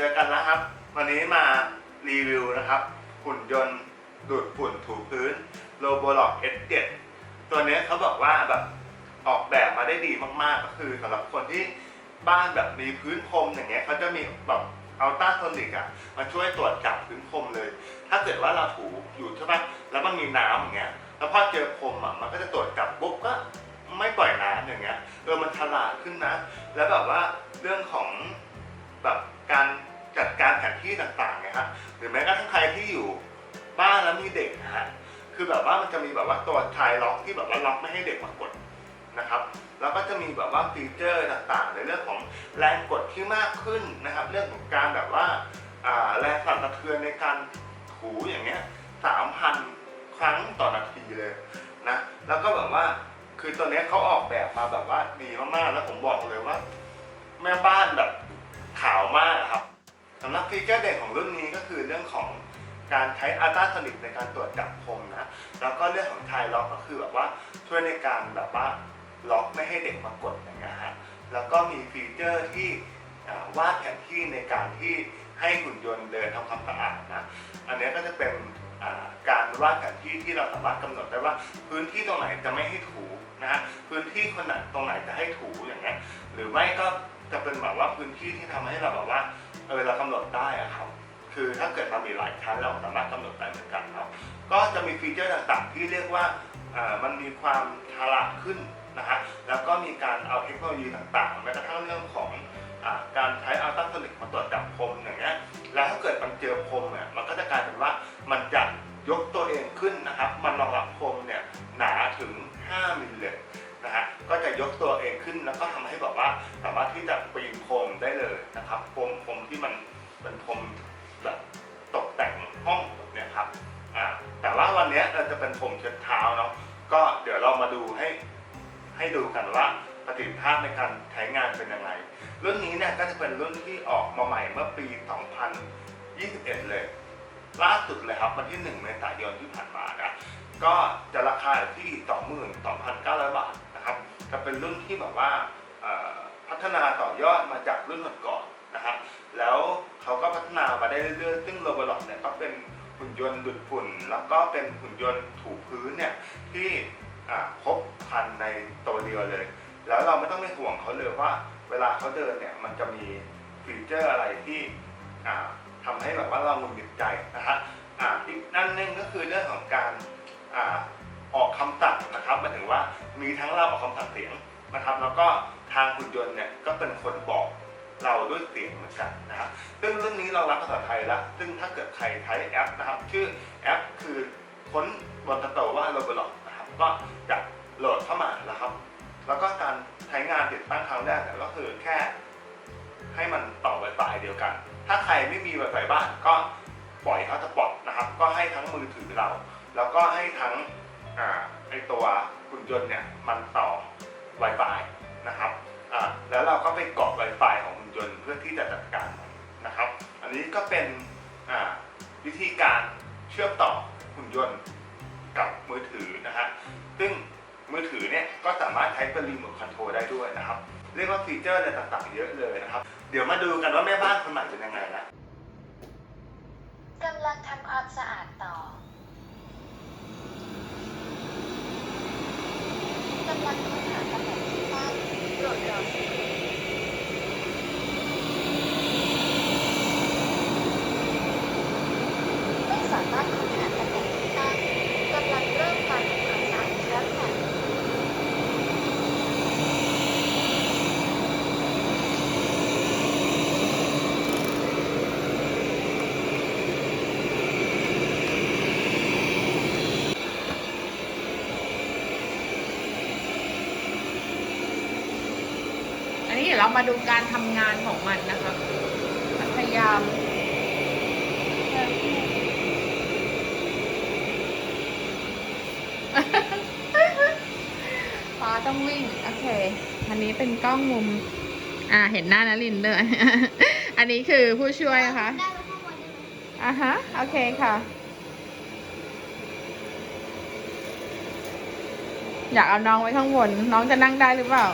จอกันแล้วครับ วันนี้มารีวิวนะครับหุ่นยนต์ดูดฝุ่นถูพื้น Roborock S7 ตัวเนี้ยเขาบอกว่าแบบออกแบบมาได้ดีมากๆ ก็คือสำหรับคนที่บ้านแบบมีพื้นพรมอย่างเงี้ยเขาจะมีแบบอัลตราโซนิกอะมาช่วยตรวจจับพื้นพรมเลย ถ้าเกิดว่าเราถูอยู่ใช่ปะแล้วมันมีน้ำอย่างเงี้ยแล้วพอเจอพรมอะมันก็จะตรวจจับปุ๊บก็ไม่ปล่อยน้ำอย่างเงี้ยเออมันฉลาดขึ้นนะ แล้วแบบว่าเรื่องของแบบการ จัดการแผนที่ต่างๆเนี่ยฮะหรือแม้กระทั่งใครที่อยู่บ้านแล้วมีเด็กนะฮะคือแบบว่ามันจะมีแบบว่าตัวชายล็อกที่แบบว่าล็อกไม่ให้เด็กมากดนะครับแล้วก็จะมีแบบว่าฟีเจอร์ต่างๆ ในเรื่องของแรงกดที่มากขึ้นนะครับ เรื่องของการแบบว่าแรงสั่นสะเทือนในการถูอย่างเงี้ยสามพันครั้งต่อนาทีเลยนะแล้วก็แบบว่าคือตัวเนี้ยเขาออกแบบมาแบบว่าดีมากๆแล้วผมบอกเลยว่า แม่บ้านแบบขาวมากครับ สำหรับฟีเจอร์เด่นของรุ่นนี้ก็คือเรื่องของการใช้อัลตราโซนิกในการตรวจจับพรมนะ แล้วก็เรื่องของไทล็อกก็คือแบบว่าช่วยในการแบบว่าล็อกไม่ให้เด็กมากดอย่างเงี้ยฮะ แล้วก็มีฟีเจอร์ที่วาดแผนที่ในการที่ให้หุ่นยนต์เดินทำความสะอาดนะ อันนี้ก็จะเป็นการวาดแผนที่ที่เราสามารถกำหนดได้ว่า พื้นที่ตรงไหนจะไม่ให้ถูนะฮะ พื้นที่คนไหนตรงไหนจะให้ถูอย่างเงี้ย หรือไม่ก็จะเป็นแบบว่าพื้นที่ที่ทำให้เราแบบว่า เออเรากำหนดได้อะครับ คือถ้าเกิดเรามีหลายชั้นเราสามารถกำหนดได้เหมือนกันครับ ก็จะมีฟีเจอร์ต่างๆ ที่เรียกว่ามันมีความฉลาดขึ้นนะฮะ แล้วก็มีการเอาเทคโนโลยีต่างๆแม้กระทั่งเรื่องของอการใช้อัลตราโซนิกมาตรวจจับพรมอย่างเงี้ย แล้วถ้าเกิดมันเจอพรมเนี่ย มันก็จะกลายเป็นว่ามันจะยกตัวเองขึ้นนะครับ มันรองรับพรมเนี่ยหนาถึง 5มิลเลยนะฮะ ก็จะยกตัวเองขึ้นแล้วก็ทำให้แบบว่าสามารถที่จะป เป็นรุ่นที่ออกมาใหม่เมื่อปี 2021 เลย ล่าสุดเลยครับวันที่ 1 เมษายนที่ผ่านมานะก็จะราคาอยู่ที่ 22,900 บาทนะครับ จะเป็นรุ่นที่แบบว่าพัฒนาต่อยอดมาจากรุ่นก่อนๆนะฮะแล้วเขาก็พัฒนามาได้เรื่อยๆ ซึ่งโรบอทเนี่ยก็เป็นหุ่นยนต์ดูดฝุ่น แล้วก็เป็นหุ่นยนต์ถูพื้นเนี่ยที่ครบครันในตัวเดียวเลย แล้วเราไม่ต้องไปห่วงเขาเลยว่า เวลาเขาเดินเนี่ยมันจะมีฟีเจอร์อะไรที่อ่าทำให้แบบว่าเราหงุดหงิดใจนะฮะอ่าอีกนั่นนึงก็คือเรื่องของการอออกคำสั่งนะครับหมายถึงว่ามีทั้งเราออกคำสั่งเสียงนะครับ แล้วก็ทางหุ่นยนต์เนี่ยก็เป็นคนบอกเราด้วยเสียงเหมือนกันนะครับซึ่งเรื่องนี้เรารับภาษาไทยแล้วซึ่งถ้าเกิดใครใช้แอปนะครับ ชื่อแอปคือค้นบนสโตว่าโรบอทนะครับ ก็จะโหลดเข้ามาแล้วครับ แล้วก็การ ใช้งานติดตั้งครั้งแรกเนี่ยก็คือแค่ ให้มันต่อ Wi-Fi เดียวกัน ถ้าใครไม่มี Wi-Fi บ้านก็ปล่อยเขาจะปลดนะครับ ก็ให้ทั้งมือถือเรา แล้วก็ให้ทั้งอ่าไอตัวหุ่นยนต์เนี่ยมันต่อ Wi-Fi นะครับอ่าแล้วเราก็ไปเกาะ Wi-Fi ของหุ่นยนต์เพื่อที่จะจัดการมันนะครับ อันนี้ก็เป็นอ่าวิธีการเชื่อมต่อหุ่นยนต์ มือถือเนี่ยก็สามารถใช้เป็นรีโมทคอนโทรลได้ด้วยนะครับ เรียกว่าฟีเจอร์อะไรต่างๆ เยอะเลยนะครับ เดี๋ยวมาดูกันว่าแม่บ้านคนใหม่เป็นยังไงนะกำลังทำความสะอาดต่อกำลังค้นหาตำแหน่งที่ตั้งโปรดรอสักครู่ไม่สามารถค้นหาตำแหน่งที่ตั้งกำลังเริ่มการทำความสะอาดอีกครั้งค่ะ อั นี้เดี๋ยวเรามาดูการทำงานของมันนะคะพยายามฟ้าต้องวิ่ง โอเค อันนี้เป็นกล้องมุม อ่า เห็นหน้านะลินด้วยอันนี้คือผู้ช่วยนะคะอ่าฮะ โอเคค่ะ อยากเอาน้องไว้ข้างบน น้องจะนั่งได้หรือเปล่า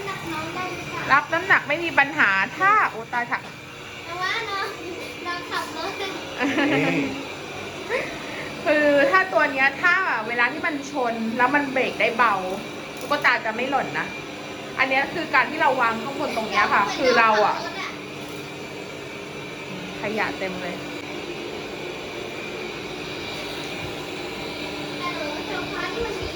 ำหนักน้องได้หรือเปล่ารับน้ำหนักไม่มีปัญหาถ้าโอ้ตายค่ะ แต่ว่าน้องน้องขับรถคือถ้าตัวเนี้ยถ้าเวลาที่มันชนแล้วมันเบรกได้เบาตุ๊กตาจะไม่หล่นนะ อันเนี้ยคือการที่เราวางข้างบนตรงเนี้ยค่ะ คือเราอะขยะเต็มเลย แต่หนูเจอพาที่มันมี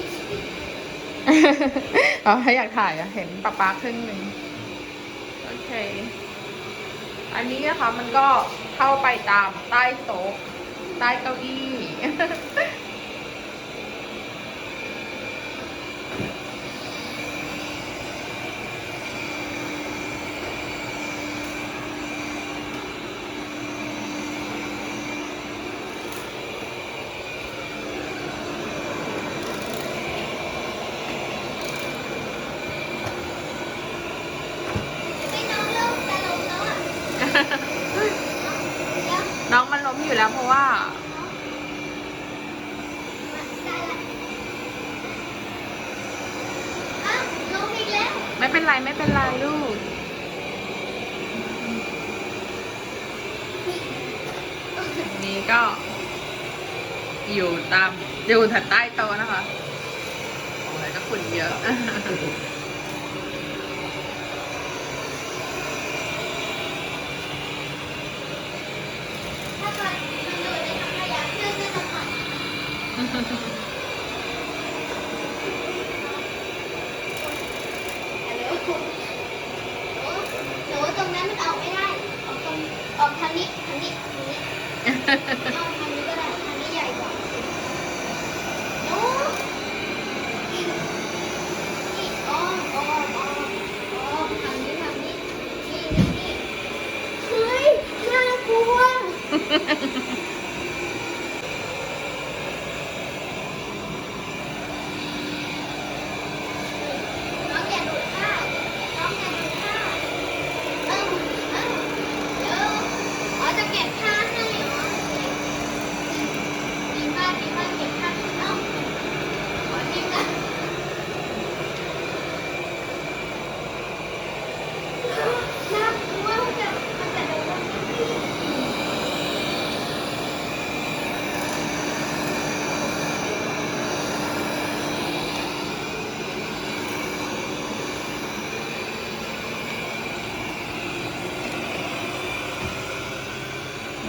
อ๋อถ้าอยากถ่ายอะเห็นปะป๊าครึ่งหนึ่งโอเค อันนี้นะคะมันก็เข้าไปตามใต้โต๊ะใต้เก้าอี้ ไม่น้องเริ่มจะลงแล้วอะเดี๋ยว น้องมันล้มอยู่แล้วเพราะว่า ได้ละอ้าวลงอีกแล้ว ไม่เป็นไรไม่เป็นไรลูก นี้ก็ อยู่ตามอยู่ถัดใต้โต๊ะนะคะโอ้ยก็ฝุ่นเยอะ ถ้าเกิดมันอยู่ในถังขยะเพื่อนก็จะผ่านฮัลโหลหนูหนูตรงนั้นมันออกไม่ได้ ออกตรงออกทางนี้ทางนี้ทางนี้เอาทางนี้ก็ได้ทางนี้ใหญ่กว่าหนูนี่อ๋ออ๋ออ๋ออ๋อทางนี้ทางนี้ นี่นี่นี่เฮ้ย น่ากลัว น้องอย่าดูดข้าวน้องอย่าดูดข้าวเอ้าเอ้าเดี๋ยวอ๋อจะเก็บผ้าให้เหรอดีมากดีมากเก็บผ้าเอ้าขอจิ้มนะน่ากลัวมันจะมันจะโดนรถพี่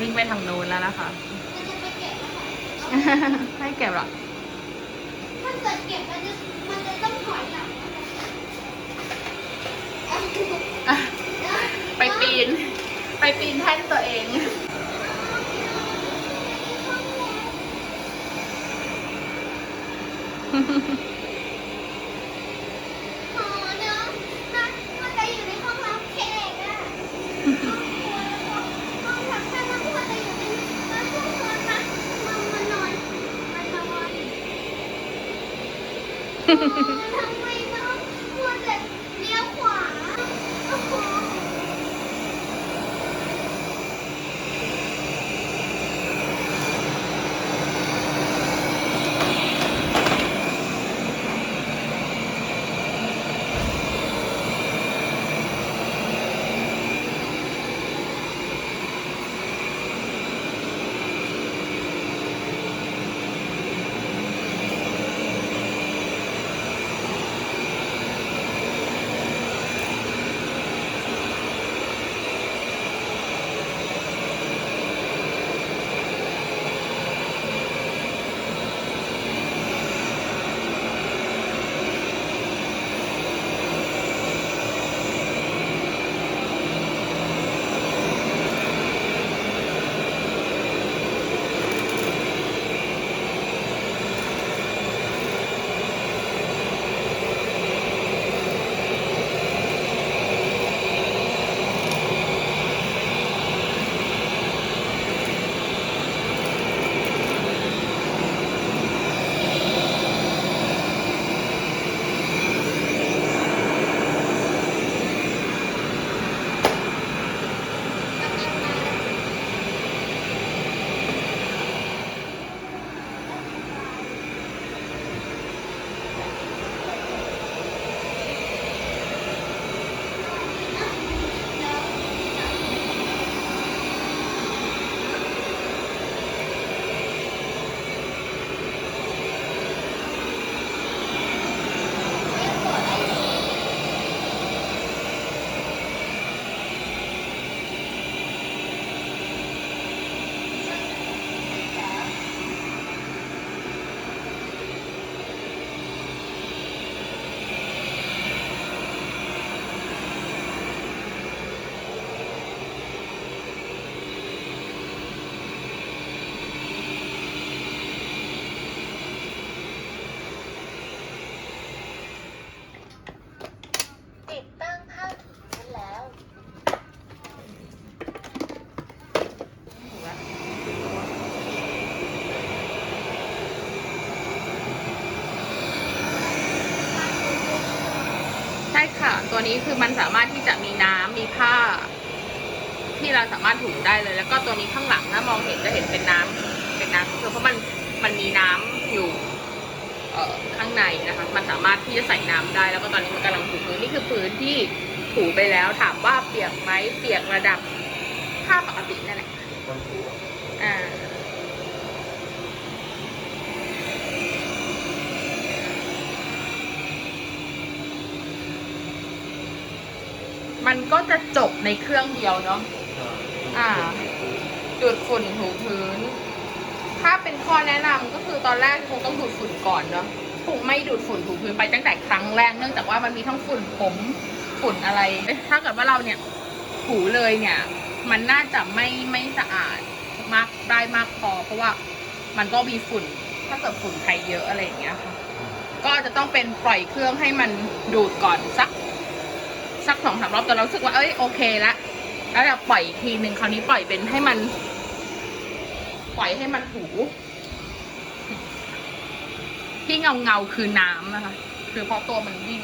วิ่ง ไปทางนู้นแล้วนะคะมันจะไปเก็บแล้วค่ะให้เก็บเหรอถ้าเกิดเก็บมันจะมันจะต้องถอยหลังนะคะอะไปปีน ไปปีนแท่นตัวเองอ๋ Ha, ha, ha. ตัวนี้คือมันสามารถที่จะมีน้ำมีผ้า ที่เราสามารถถูได้เลย แล้วก็ตัวนี้ข้างหลังถ้ามองเห็นจะเห็นเป็นน้ำเป็นน้ำคือเพราะมันมันมีน้ำอยู่เอ่อข้างในนะคะ มันสามารถที่จะใส่น้ำได้ แล้วก็ตอนนี้มันกำลังถูพื้นนี่คือพื้นที่ถูไปแล้วถามว่าเปียกไหมเปียกระดับผ้าปกตินั่นแหละคนถูอะอ่า มันก็จะจบในเครื่องเดียวเนาะอ่า ดูดฝุ่นถูพื้น ถ้าเป็นข้อแนะนำก็คือตอนแรกคงต้องดูดฝุ่นก่อนเนาะคงไม่ดูดฝุ่นถูพื้นไปตั้งแต่ครั้งแรกเนื่องจากว่ามันมีทั้งฝุ่นผมฝุ่นอะไร ถ้าเกิดว่าเราเนี่ยถูเลยเนี่ย มันน่าจะไม่ไม่สะอาดมากได้มากพอ เพราะว่ามันก็มีฝุ่น ถ้าเกิดฝุ่นไทยเยอะอะไรอย่างเงี้ยค่ะก็จะต้องเป็นปล่อยเครื่องให้มันดูดก่อนสัก สักสองสามรอบแต่เราสึกว่าเอ้ยโอเคละแล้วจะปล่อยอีกทีหนึ่งคราวนี้ปล่อยเป็นให้มัน ปล่อยให้มันถูที่เงาเงาคือน้ำนะคะ คือเพราะตัวมันวิ่ง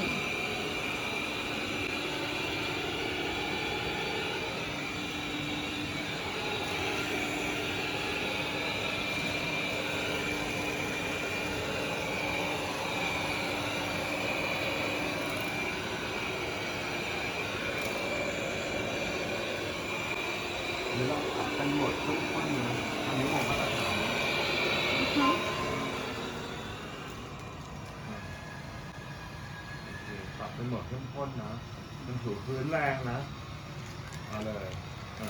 หรือเราปรับกันหมดทุกข้อนี้อันนี้ผมก็จะทำปรับเป็นหมดเข้มข้นนะ มันถูพื้นแรงนะ เอาเลยอะ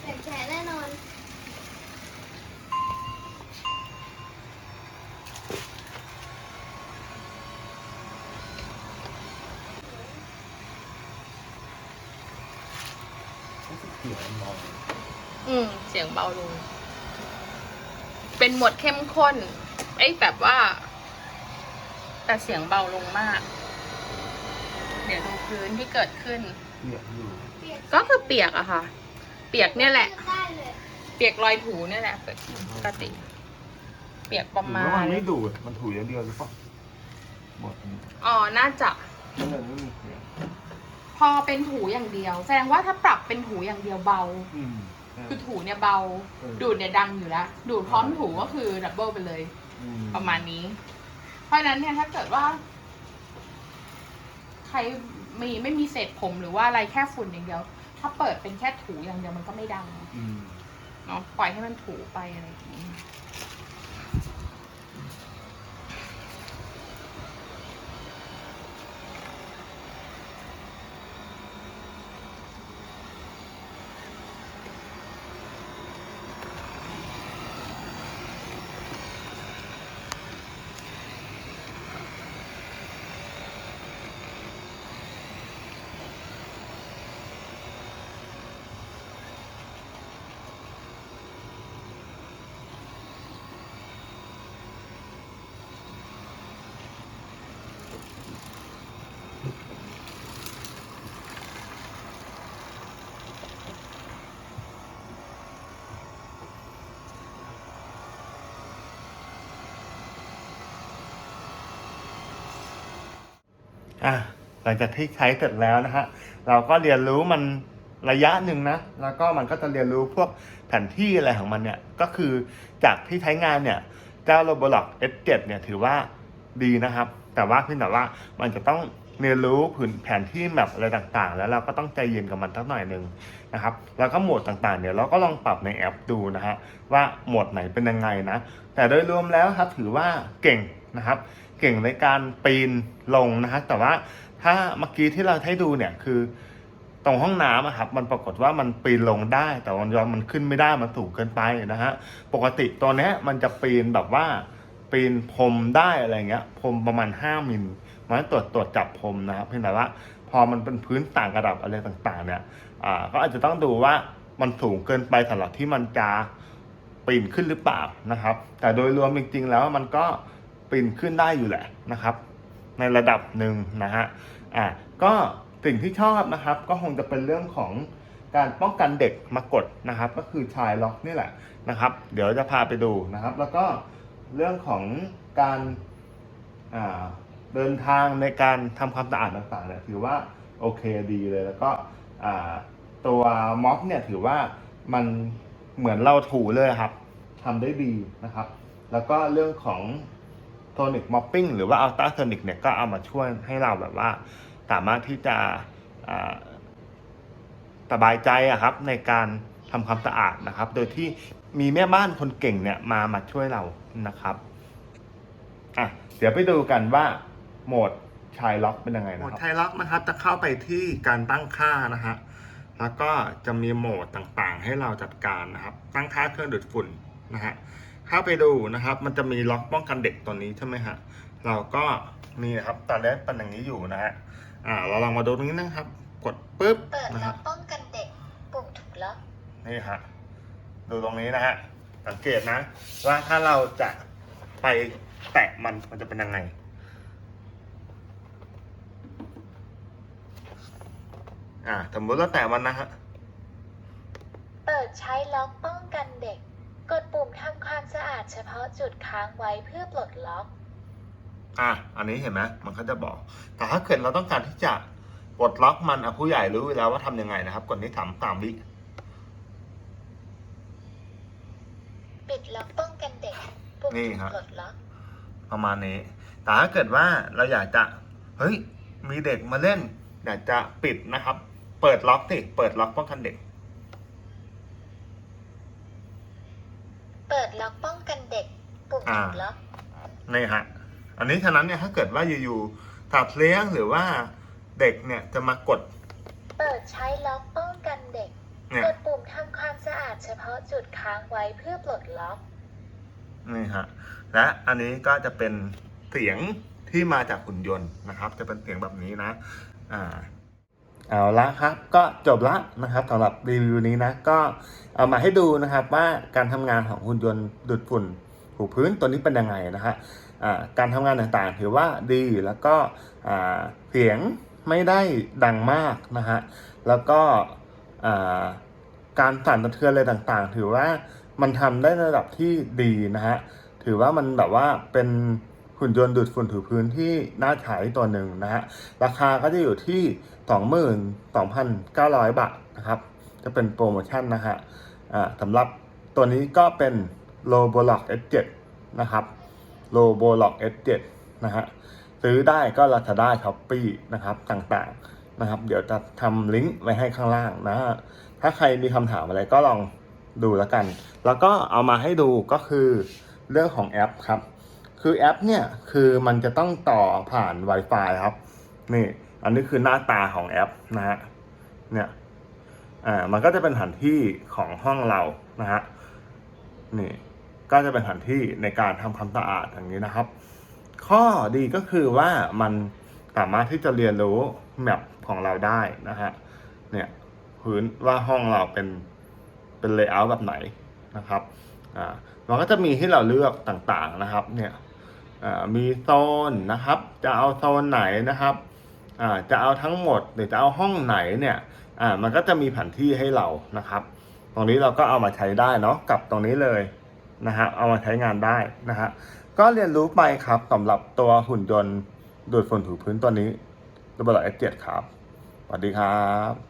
เจ็บแผลแน่นอน รู้สึก เสียงมองอืมเสียงเบาลง เป็นหมวดเข้มข้นไอ้ยแบบว่า แต่เสียงเบาลงมาก เดี๋ยวดูพื้นที่เกิดขึ้น เสียงอยู่เปียกก็คือเปียกอะค่ะ เปียกเนี่ยแหละ ได้เลยเปียกรอยถูเนี่ยแหละปกติ เปียกประหรือมาว่ามัณนไม่ดูดมันถูอย่างเดียวหรือเปล่าหมดนี้อ๋อ น่าจะก็เลยไม่มีเสียง พอเป็นถูอย่างเดียว แสดงว่าถ้าปรับเป็นถูอย่างเดียวเบา อืมคือถูเนี่ยเบา เออ ดูดเนี่ยดังอยู่แล้ว ดูดพร้อมถูก็คือดับเบิลไปเลย อืประมาณนี้ เพราะฉะนั้นเนี่ยถ้าเกิดว่า ใครมีไม่มีเศษผมหรือว่าอะไรแค่ฝุ่นอย่างเดียว ถ้าเปิดเป็นแค่ถูอย่างเดียวมันก็ไม่ดังอืม เนาะปล่อยให้มันถูไปอะไรอย่างนี้ อะหลังจากที่ใช้เสร็จแล้วนะฮะเราก็เรียนรู้มันระยะหนึ่งนะ แล้วก็มันก็จะเรียนรู้พวกแผนที่อะไรของมันเนี่ย ก็คือจากที่ใช้งานเนี่ย เจ้า Roblox S7 เนี่ยถือว่าดีนะครับ แต่ว่าเพียงแต่ว่ามันจะต้องเรียนรู้ผืนแผนที่แมปอะไรต่างๆ แล้วเราก็ต้องใจเย็นกับมันสักหน่อยหนึ่งนะครับ แล้วก็โหมดต่างๆ เนี่ยเราก็ลองปรับในแอปดูนะฮะว่าโหมดไหนเป็นยังไงนะ แต่โดยรวมแล้วครับถือว่าเก่งนะครับ เก่งในการปีนลงนะฮะแต่ว่าถ้าเมื่อกี้ที่เราให้ดูเนี่ยคือตรงห้องน้ำครับมันปรากฏว่ามันปีนลงได้ แต่วันยอมมันขึ้นไม่ได้มันสูงเกินไปนะฮะปกติตัวนี้มันจะปีนแบบว่าปีนพรมได้อะไรเงี้ยพรมประมาณ 5มิลมันตรวจตรวจจับพรมนะครับเพียงแต่ว่าพอมันเป็นพื้นต่างระดับอะไรต่างๆ เนี่ยอ่าก็อาจจะต้องดูว่ามันสูงเกินไปสำหรับที่มันจะปีนขึ้นหรือเปล่านะครับ แต่โดยรวมจริงๆแล้วมันก็ ปีนขึ้นได้อยู่แหละนะครับ ในระดับหนึ่งนะฮะอ่าก็สิ่งที่ชอบนะครับ ก็คงจะเป็นเรื่องของการป้องกันเด็กมากดนะครับ ก็คือชายล็อกนี่แหละนะครับ เดี๋ยวจะพาไปดูนะครับ แล้วก็เรื่องของการเดินทางในการทำความสะอาดต่างๆเนี่ยถือว่าโอเคดีเลยแล้วก็ตัวม็อบเนี่ยถือว่ามันเหมือนเราถูเลยครับทำได้ดีนะครับ แล้วก็เรื่องของ โทนิกม็อปปิ้งหรือว่าอัลตราโทนิกเนี่ยก็เอามาช่วยให้เราแบบว่า สามารถที่จะสบายใจอะครับในการทำความสะอาดนะครับ โดยที่มีแม่บ้านคนเก่งเนี่ยมามาช่วยเรานะครับอะเดี๋ยวไปดูกันว่าโหมดชายล็อกเป็นยังไงนะครับ โหมดชายล็อกนะครับ จะเข้าไปที่การตั้งค่านะฮะ แล้วก็จะมีโหมดต่างๆ ให้เราจัดการนะครับ ตั้งค่าเครื่องดูดฝุ่นนะฮะ เข้าไปดูนะครับ มันจะมีล็อกป้องกันเด็กตัวนี้ใช่ไหมฮะ เราก็นี่นะครับตอนแรกเป็นอย่างนี้อยู่นะฮะ อ่า เราลองมาดูตรงนี้นะครับ กดปุ๊บเปิดนะล็อฮะ กป้องกันเด็ก ปุ่มถูกล็อก นี่ฮะ ดูตรงนี้นะฮะ สังเกตนะ ว่าถ้าเราจะไปแตะมันมันจะเป็นยังไง อ่าสมมติเราแตะมันนะฮะ เปิดใช้ล็อกป้องกันเด็ก กดปุ่มทำความสะอาดเฉพาะจุดค้างไว้เพื่อปลดล็อก อะ อันนี้เห็นไหมมันก็จะบอก แต่ถ้าเกิดเราต้องการที่จะปลดล็อกมันอะผู้ใหญ่รู้อยู่แล้วว่าทำยังไงนะครับ กดที่สามสามวิปิดล็อกป้องกันเด็กปุ่มนี่ถูกฮะปลดล็อก ประมาณนี้ แต่ถ้าเกิดว่าเราอยากจะ เฮ้ย มีเด็กมาเล่น อยากจะปิดนะครับ เปิดล็อกสิเปิดล็อกป้องกันเด็ก เปิดล็อกป้องกันเด็ก ปุ่มอ่าถูกล็อก นี่ฮะ อันนี้ฉะนั้นเนี่ยถ้าเกิดว่าอยู่ๆสัตว์เลี้ยงหรือว่าเด็กเนี่ยจะมากดเปิดใช้ล็อกป้องกันเด็ก เนี่ย กดปุ่มทำความสะอาดเฉพาะจุดค้างไว้เพื่อปลดล็อก นี่ฮะ และอันนี้ก็จะเป็นเสียงที่มาจากหุ่นยนต์นะครับ จะเป็นเสียงแบบนี้นะ อ่า เอาละครับก็จบละนะครับสำหรับรีวิวนี้นะก็เอามาให้ดูนะครับว่าการทำงานของหุ่นยนต์ดูดฝุ่นถูพื้นตัวนี้เป็นยังไงนะฮะการทำงานต่างๆ ถือว่าดีแล้วก็เสียงไม่ได้ดังมากนะฮะแล้วก็การสั่นสะเทือนอะไรต่างๆ ถือว่ามันทำได้ระดับที่ดีนะฮะถือว่ามันแบบว่าเป็นหุ่นยนต์ดูดฝุ่นถูพื้นที่น่าใช้ตัวหนึ่งนะฮะราคาก็จะอยู่ที่ 22,900 บาทนะครับ จะเป็นโปรโมชั่นนะฮะสำหรับตัวนี้ก็เป็น Roblox S7 นะครับ Roblox S7 นะฮะซื้อได้ก็ Lazada Shopee นะครับต่างๆนะครับ เดี๋ยวจะทำลิงก์ไว้ให้ข้างล่างนะฮะถ้าใครมีคำถามอะไรก็ลองดูแล้วกัน แล้วก็เอามาให้ดูก็คือเรื่องของแอปครับ คือแอปเนี่ยคือมันจะต้องต่อผ่าน Wi-Fi ครับ นี่ อันนี้คือหน้าตาของแอปนะฮะเนี่ยอ่ามันก็จะเป็นแผนที่ของห้องเรานะฮะนี่ก็จะเป็นแผนที่ในการทำความสะอาดอย่างนี้นะครับ ข้อดีก็คือว่ามันสามารถที่จะเรียนรู้แมปของเราได้นะฮะเนี่ยพื้นว่าห้องเราเป็นเป็นเลเยอร์แบบไหนนะครับอ่ามันก็จะมีให้เราเลือกต่างๆนะครับเนี่ยอ่ามีโซนนะครับ จะเอาโซนไหนนะครับ จะเอาทั้งหมดหรือจะเอาห้องไหนเนี่ยอ่ามันก็จะมีแผนที่ให้เรานะครับ ตรงนี้เราก็เอามาใช้ได้เนาะกับตรงนี้เลยนะฮะเอามาใช้งานได้นะฮะก็เรียนรู้ไปครับสำหรับตัวหุ่นยนต์ดูดฝุ่นถูพื้นตัวนี้รูบอท S7 ครับสวัสดีครับ